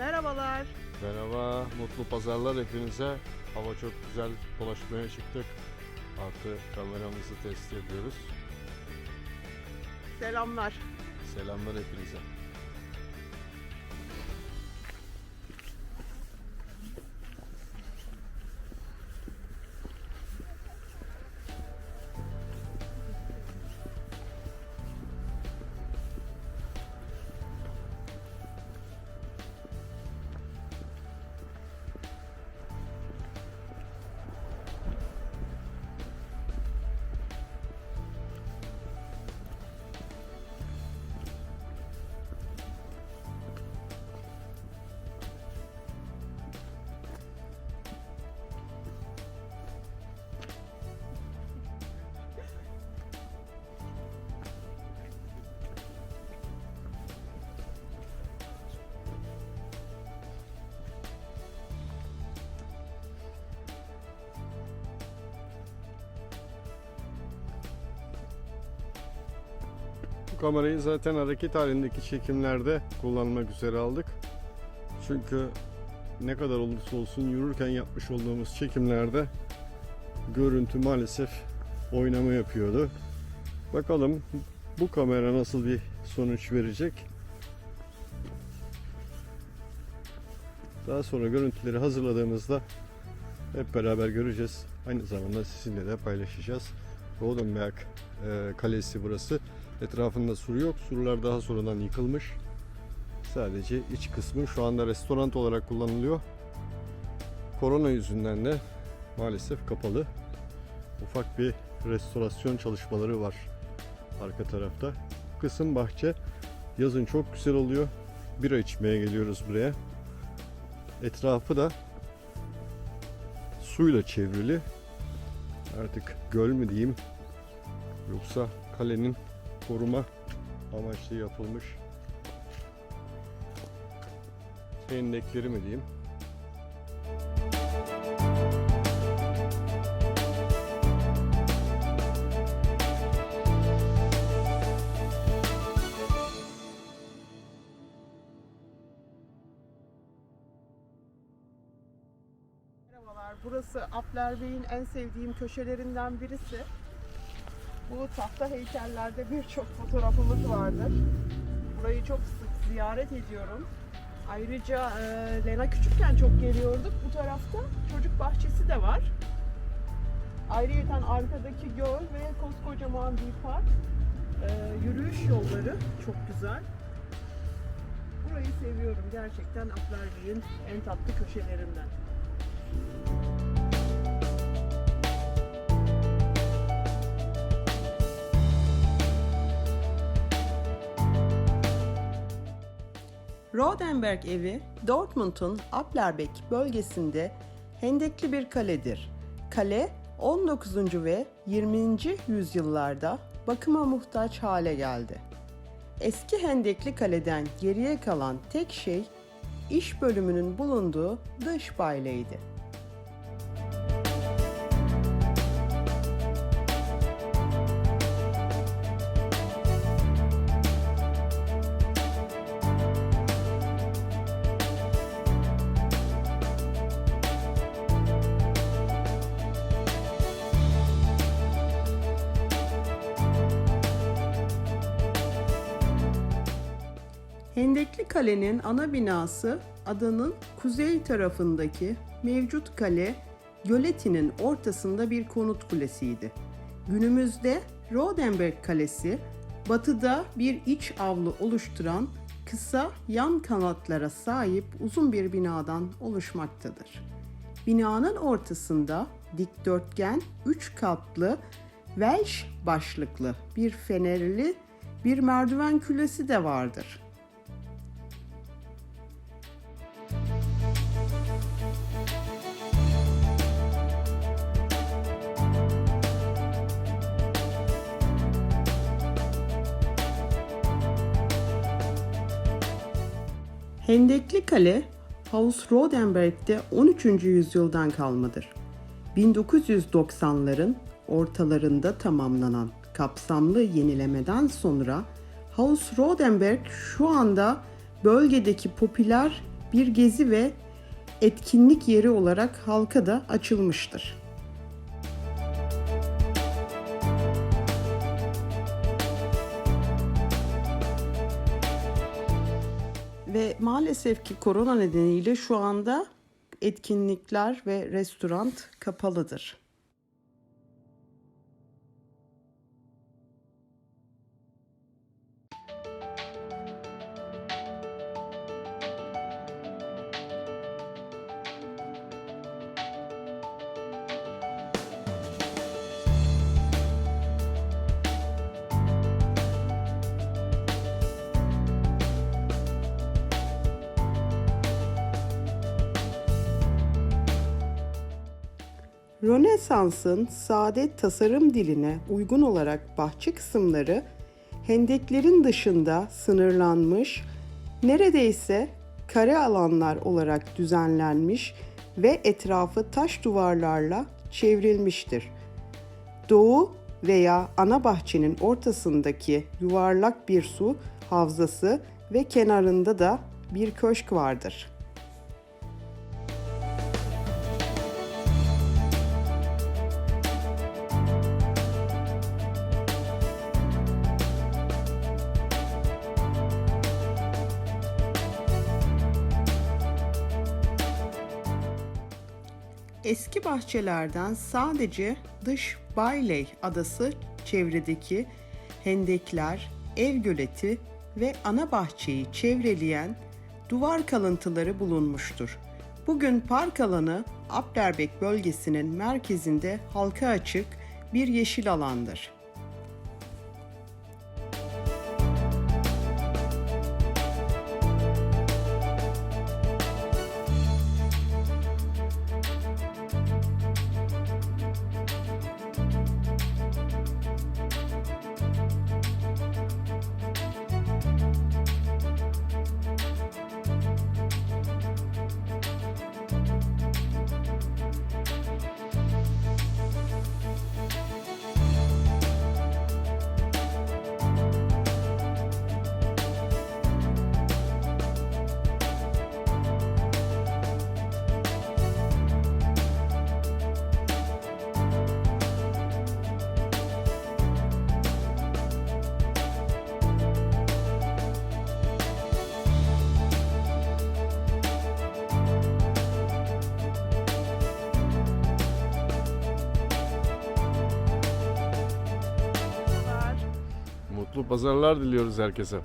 Merhabalar. Merhaba, mutlu pazarlar hepinize. Hava çok güzel, dolaşmaya çıktık. Artı kameramızı test ediyoruz. Selamlar. Selamlar hepinize. Kamerayı zaten hareket halindeki çekimlerde kullanmak üzere aldık. Çünkü ne kadar olursa olsun yürürken yapmış olduğumuz çekimlerde görüntü maalesef oynama yapıyordu. Bakalım bu kamera nasıl bir sonuç verecek. Daha sonra görüntüleri hazırladığımızda hep beraber göreceğiz. Aynı zamanda sizinle de paylaşacağız. Rodenberg e, Kalesi burası. Etrafında sur yok. Surlar daha sonradan yıkılmış. Sadece iç kısmı şu anda restoran olarak kullanılıyor. Korona yüzünden de maalesef kapalı. Ufak bir restorasyon çalışmaları var arka tarafta. Kısım bahçe. Yazın çok güzel oluyor. Bira içmeye geliyoruz buraya. Etrafı da suyla çevrili. Artık göl mü diyeyim yoksa kalenin koruma amaçlı yapılmış hendekleri mi diyeyim. Merhabalar. Burası Apler Bey'in en sevdiğim köşelerinden birisi. Bu tahta heykellerde birçok fotoğrafımız vardır. Burayı çok sık ziyaret ediyorum. Ayrıca e, Lena küçükken çok geliyorduk. Bu tarafta çocuk bahçesi de var. Ayrıca arkadaki göl ve koskocaman bir park. E, yürüyüş yolları çok güzel. Burayı seviyorum gerçekten Bey'in en tatlı köşelerinden. Rodenberg evi Dortmund'un Applerbeck bölgesinde hendekli bir kaledir. Kale 19. ve 20. yüzyıllarda bakıma muhtaç hale geldi. Eski hendekli kaleden geriye kalan tek şey iş bölümünün bulunduğu dış bayleydi. Hendekli Kale'nin ana binası adanın kuzey tarafındaki mevcut kale göletinin ortasında bir konut kulesiydi. Günümüzde Rodenberg Kalesi batıda bir iç avlu oluşturan kısa yan kanatlara sahip uzun bir binadan oluşmaktadır. Binanın ortasında dikdörtgen 3 katlı Welsh başlıklı bir fenerli bir merdiven külesi de vardır. Hendekli Kale, Haus Rodenberg'de 13. yüzyıldan kalmadır. 1990'ların ortalarında tamamlanan kapsamlı yenilemeden sonra Haus Rodenberg şu anda bölgedeki popüler bir gezi ve etkinlik yeri olarak halka da açılmıştır. Ve maalesef ki korona nedeniyle şu anda etkinlikler ve restoran kapalıdır. Rönesans'ın sade tasarım diline uygun olarak bahçe kısımları hendeklerin dışında sınırlanmış, neredeyse kare alanlar olarak düzenlenmiş ve etrafı taş duvarlarla çevrilmiştir. Doğu veya ana bahçenin ortasındaki yuvarlak bir su havzası ve kenarında da bir köşk vardır. Eski bahçelerden sadece dış Bayley adası çevredeki hendekler, ev göleti ve ana bahçeyi çevreleyen duvar kalıntıları bulunmuştur. Bugün park alanı Aplerbek bölgesinin merkezinde halka açık bir yeşil alandır. Mutlu pazarlar diliyoruz herkese.